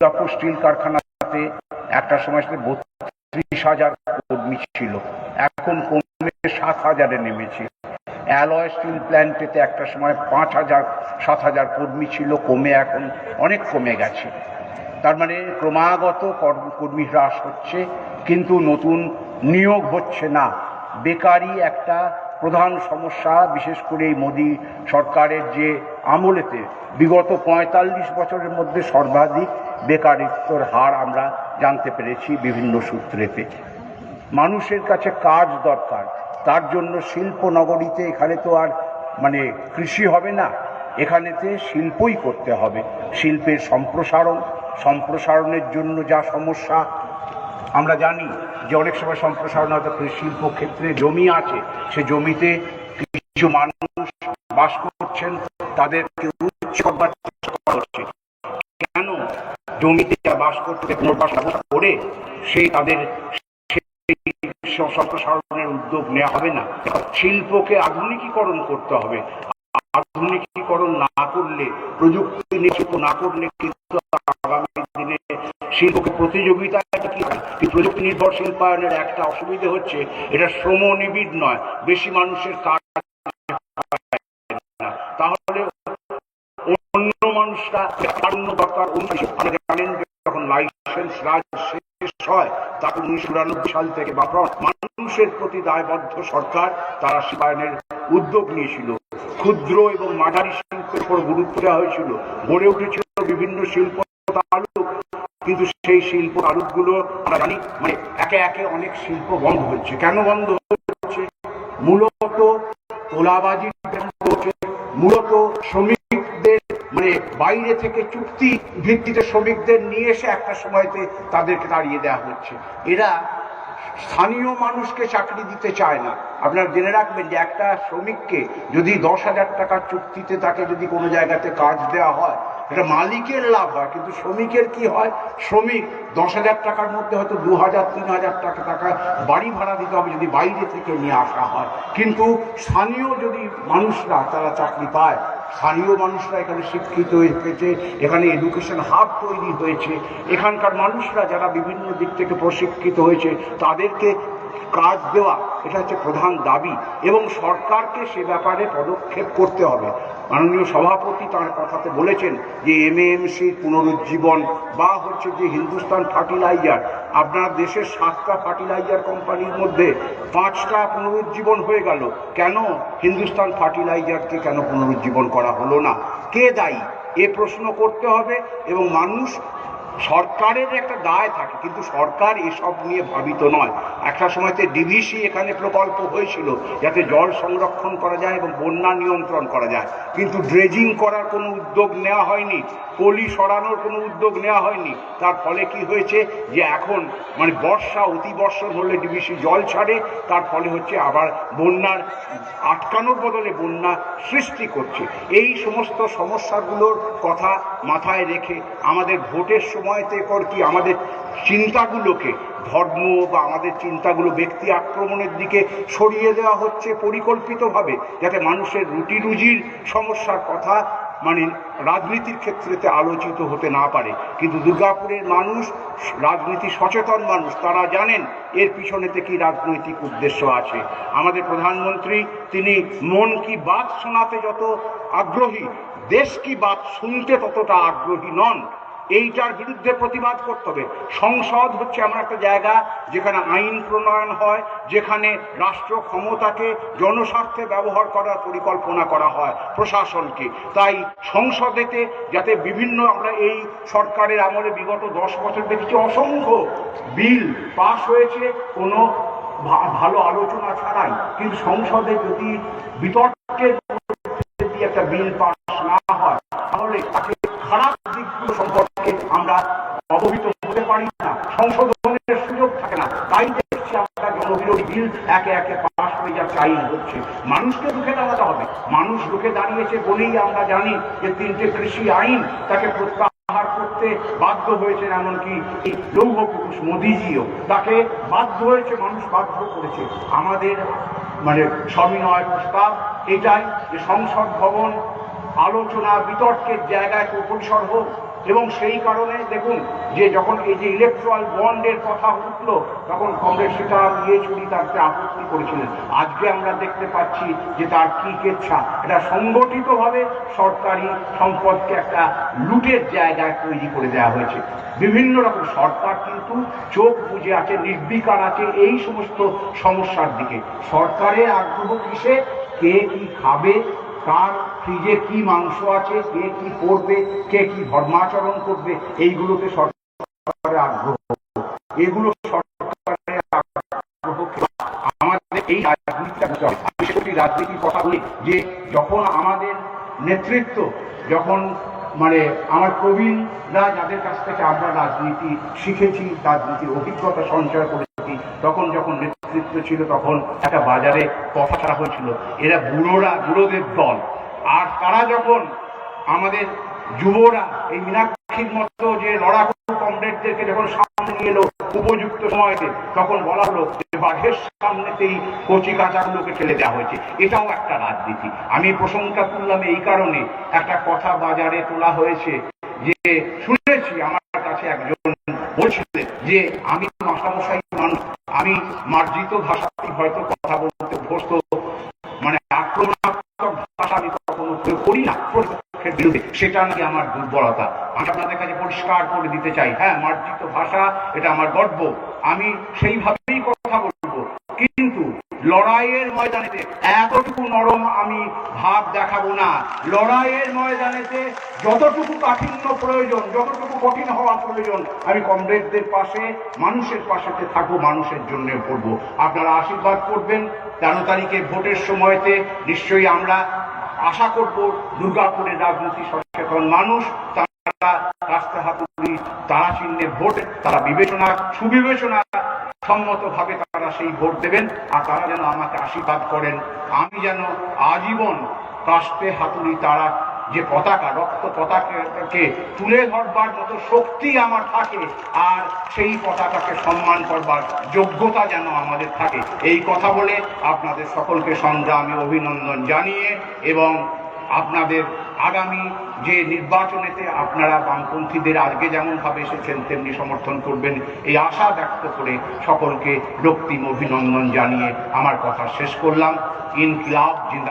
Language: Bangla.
দুর্গাপুর স্টিল কারখানাতে একটা সময় সাথে বত্রিশ হাজার কর্মী ছিল এখন কমে সাত হাজারে নেমেছে। অ্যালয় স্টিল প্ল্যান্টেতে একটা সময় পাঁচ হাজার, সাত হাজার কর্মী ছিল কমে এখন অনেক কমে গেছে। তার মানে ক্রমাগত কর্ম- কর্মী হ্রাস হচ্ছে, কিন্তু নতুন নিয়োগ হচ্ছে না। বেকারি একটা প্রধান সমস্যা, বিশেষ করে এই মোদী সরকারের যে আমলেতে বিগত পঁয়তাল্লিশ বছরের মধ্যে সর্বাধিক বেকারিত্বর হার আমরা জানতে পেরেছি বিভিন্ন সূত্রেতে। মানুষের কাছে কাজ দরকার, তার জন্য শিল্প নগরীতে এখানে তো আর মানে কৃষি হবে না, এখানেতে শিল্পই করতে হবে। শিল্পের সম্প্রসারণ, সম্প্রসারণের জন্য যা সমস্যা আমরা জানি যে অনেক সময় সম্প্রসারণ হয়তো শিল্প ক্ষেত্রে জমি আছে, সে জমিতে কিছু মানুষ বাস করছেন, তাদেরকে কেন জমিতে বাস করতে করে সেই তাদের সম্প্রসারণের উদ্যোগ নেওয়া হবে না? শিল্পকে আধুনিকীকরণ করতে হবে। আধুনিকীকরণ না করলে, প্রযুক্তি নিশ্চিত না করলে কিন্তু আগামী দিনে শিল্পকে কি প্রযুক্তি নির্ভর শিল্পায়নের একটা অসুবিধা হচ্ছে, এটা শ্রম নিবিড় নয়, বেশি মানুষের কাজ তাহলে অন্য মানুষরা দরকার জানেন যখন লাইসেন্স রাজ শেষ হয়, তারপর উনিশশো চুরানব্বই সাল থেকে বা মানুষের প্রতি দায়বদ্ধ সরকার তারা শিল্পায়নের উদ্যোগ নিয়েছিল। ক্ষুদ্র এবং মাঝারি শিল্পের উপর গুরুত্ব দেওয়া হয়েছিল। গড়ে উঠেছিল বিভিন্ন শিল্প কিন্তু সেই শিল্প তালুকগুলো আমরা জানি মানে একে একে অনেক শিল্প বন্ধ হচ্ছে কেন বন্ধ হচ্ছে মূলত তোলাবাজির মূলত শ্রমিকদের মানে বাইরে থেকে চুক্তি ভিত্তিতে শ্রমিকদের নিয়ে এসে একটা সময়তে তাদেরকে দাঁড়িয়ে দেওয়া হচ্ছে। এরা স্থানীয় মানুষকে চাকরি দিতে চায় না। আপনারা জেনে রাখবেন যে একটা শ্রমিককে যদি দশ হাজার টাকার চুক্তিতে তাকে যদি কোনো জায়গাতে কাজ দেওয়া হয় এটা মালিকের লাভ হয়, কিন্তু শ্রমিকের কি হয়? শ্রমিক দশ হাজার টাকার মধ্যে হয়তো দু হাজার, তিন হাজার টাকা টাকা বাড়ি ভাড়া দিতে হবে যদি বাইরে থেকে নিয়ে আসা হয়। কিন্তু স্থানীয় যদি মানুষরা তারা চাকরি পায়, স্থানীয় মানুষরা এখানে শিক্ষিত হয়েছে, এখানে এডুকেশন হাব তৈরি হয়েছে, এখানকার মানুষরা যারা বিভিন্ন দিক থেকে প্রশিক্ষিত হয়েছে, তাদেরকে কাজ দেওয়া, এটা হচ্ছে প্রধান দাবি। এবং সরকারকে সে ব্যাপারে পদক্ষেপ করতে হবে। মাননীয় সভাপতি তার কথাতে বলেছেন যে এম এমএএমসির পুনরুজ্জীবন বা হচ্ছে যে হিন্দুস্তান ফার্টিলাইজার, আপনার দেশের সাতটা ফার্টিলাইজার কোম্পানির মধ্যে পাঁচটা পুনরুজ্জীবন হয়ে গেল। কেন হিন্দুস্তান ফার্টিলাইজারকে কেন পুনরুজ্জীবন করা হলো না? কে দায়ী? এ প্রশ্ন করতে হবে এবং মানুষ সরকারের একটা দায় থাকে, কিন্তু সরকার এসব নিয়ে ভাবিত নয়। একটা সময়তে ডিভিসি এখানে প্রকল্প হয়েছিল, যাতে জল সংরক্ষণ করা যায় এবং বন্যা নিয়ন্ত্রণ করা যায়। কিন্তু ড্রেজিং করার কোনো উদ্যোগ নেওয়া হয়নি। পলি সরানোর কোনো উদ্যোগ নেওয়া হয়নি। তার ফলে কি হয়েছে যে এখন মানে বর্ষা অতি বর্ষণ হলে ডিভিসি জল ছাড়ে, তার ফলে হচ্ছে আবার বন্যার আটকানোর বদলে বন্যা সৃষ্টি করছে। এই সমস্ত সমস্যাগুলোর কথা মাথায় রেখে আমাদের ভোটের সময়তে কর কি আমাদের চিন্তাগুলোকে, ধর্ম বা আমাদের চিন্তাগুলো ব্যক্তি আক্রমণের দিকে সরিয়ে দেওয়া হচ্ছে পরিকল্পিতভাবে, যাতে মানুষের রুটি রুজির সমস্যার কথা মানে রাজনীতির ক্ষেত্রেতে আলোচিত হতে না পারে। কিন্তু দুর্গাপুরের মানুষ রাজনীতি সচেতন মানুষ, তারা জানেন এর পিছনেতে কি রাজনৈতিক উদ্দেশ্য আছে। আমাদের প্রধানমন্ত্রী, তিনি মন কি বাত শোনাতে যত আগ্রহী, দেশ কি বাদ শুনতে ততটা আগ্রহী নন। এইটার বিরুদ্ধে প্রতিবাদ করতে হবে। সংসদ হচ্ছে এমন একটা জায়গা যেখানে আইন প্রণয়ন হয়, যেখানে রাষ্ট্র ক্ষমতাকে জনস্বার্থে ব্যবহার করার পরিকল্পনা করা হয় প্রশাসনকে। তাই সংসদেতে যাতে বিভিন্ন আমরা এই সরকারের আমলে বিগত দশ বছর দেখেছি অসংখ্য বিল পাশ হয়েছে, কোনো ভালো আলোচনা ছাড়াই। কিন্তু সংসদে যদি বিতর্কের একটা বিল পাস না হয় তাহলে তাকে খারাপ দিকগুলো সম্পর্কে আমরা অবহিত হতে পারি না সংশোধনের সুযোগ থাকে না। তাই জনবিরোধী বিল একে একে হয়ে যাচ্ছে আইন হচ্ছে। মানুষকে দাঁড়াতে হবে। মানুষ দাঁড়িয়েছে বলেই আমরা জানি যে তিনটে কৃষি আইন তাকে প্রত্যাহার করতে বাধ্য হয়েছেন এমনকি লৌহ মোদিজিও। তাকে বাধ্য হয়েছে, মানুষ বাধ্য করেছে। আমাদের মানে সবিনয় প্রস্তাব এটাই যে সংসদ ভবন, আলোচনা, বিতর্কের জায়গায় পরিসর হোক এবং সেই কারণে দেখুন যে যখন এই যে ইলেকট্রাল বন্ডের কথা উঠল, তখন কংগ্রেস সেটা ইয়েচুরি তারকে আপত্তি করেছিলেন। আজকে আমরা দেখতে পাচ্ছি যে তার কি কেচ্ছা। এটা সংগঠিতভাবে সরকারি সম্পদকে একটা লুটের জায়গায় তৈরি করে দেওয়া হয়েছে। বিভিন্ন রকম সরকার কিন্তু চোখ বুঝে আছে, নির্বিকার আছে এই সমস্ত সমস্যার দিকে। সরকারের আগ্রহ কিসে? কে কি খাবে? কার ফ্রিজে কি মাংস আছে, কে কি করবে কে কি ধর্মাচরণ করবে এইগুলোতে সরকারের আগ্রহ। এগুলো আমাদের এই রাজনীতিটা রাজনীতির কথা বলি, যে যখন আমাদের নেতৃত্ব, যখন মানে আমার প্রবীণরা যাদের কাছ থেকে আমরা রাজনীতি শিখেছি, রাজনীতির অভিজ্ঞতা সঞ্চয় করেছি তখন যখন নেতৃত্ব ছিল, তখন একটা বাজারে কথা হয়েছিল। এরা বুড়োরা, বুড়োদের দল। আর তারা যখন আমাদের যুবরা এই মীনাক্ষীর মতো যে লড়াকু কমরেডদেরকে যখন সামনে নিয়ে এলো উপযুক্ত সময়তে তখন বলা হলো যে বাঘের সামনেতেই কচি কাঁচাগুলোকে ঠেলে দেওয়া হয়েছে। এটাও একটা রাজনীতি। আমি প্রসঙ্গটা তুললাম এই কারণে একটা কথা বাজারে তোলা হয়েছে যে, শুনেছি আমার কাছে একজন বলছিলেন যে, আমি আমি মার্জিত ভাষা হয়তো কথা বলতে অভ্যস্ত মানে আক্রমণাত্মক ভাষা আমি কখনো প্রয়োগ করি না, প্রতিপক্ষের বিরুদ্ধে। সেটা নাকি আমার দুর্বলতা। আমি আপনাদের কাছে পরিষ্কার করে দিতে চাই। হ্যাঁ মার্জিত ভাষা, এটা আমার গর্ব। আমি সেইভাবেই কথা বলব। কিন্তু লড়াইয়ের ময়দানেতে এতটুকু নরম আমি ভাব দেখাবো না। লড়াইয়ের ময়দানেতে যতটুকু কাঠিন্য প্রয়োজন, যতটুকু কঠিন হওয়া প্রয়োজন, আমি কমরেডদের পাশে, মানুষের পাশেতে থাকব, মানুষের জন্য করব। আপনারা আশীর্বাদ করবেন। তেরো তারিখে ভোটের সময়তে নিশ্চয়ই আমরা আশা করব দুর্গাপুরের রাজনীতি সচেতন মানুষ, তারা রাস্তা হাতুড়ি তারা চিহ্নে ভোট, তারা বিবেচনা, সুবিবেচনা সম্মতভাবে তারা সেই ভোট দেবেন আর তারা যেন আমাকে আশীর্বাদ করেন। আমি যেন আজীবন কাস্তে হাতুড়ি তারা যে পতাকা, রক্ত পতাকাকে তুলে ধরবার মতো শক্তি আমার থাকে আর সেই পতাকাকে সম্মান করবার যোগ্যতা যেন আমাদের থাকে। এই কথা বলে আপনাদের সকলকে সংগ্রামে অভিনন্দন জানিয়ে এবং আপনাদের আগামী যে নির্বাচনেতে আপনারা বামপন্থীদের আজকে যেমনভাবে এসেছেন, তেমনি সমর্থন করবেন, এই আশা ব্যক্ত করে সকলকে রক্তিম অভিনন্দন জানিয়ে আমার কথা শেষ করলাম। ইনকিলাব জিন্দা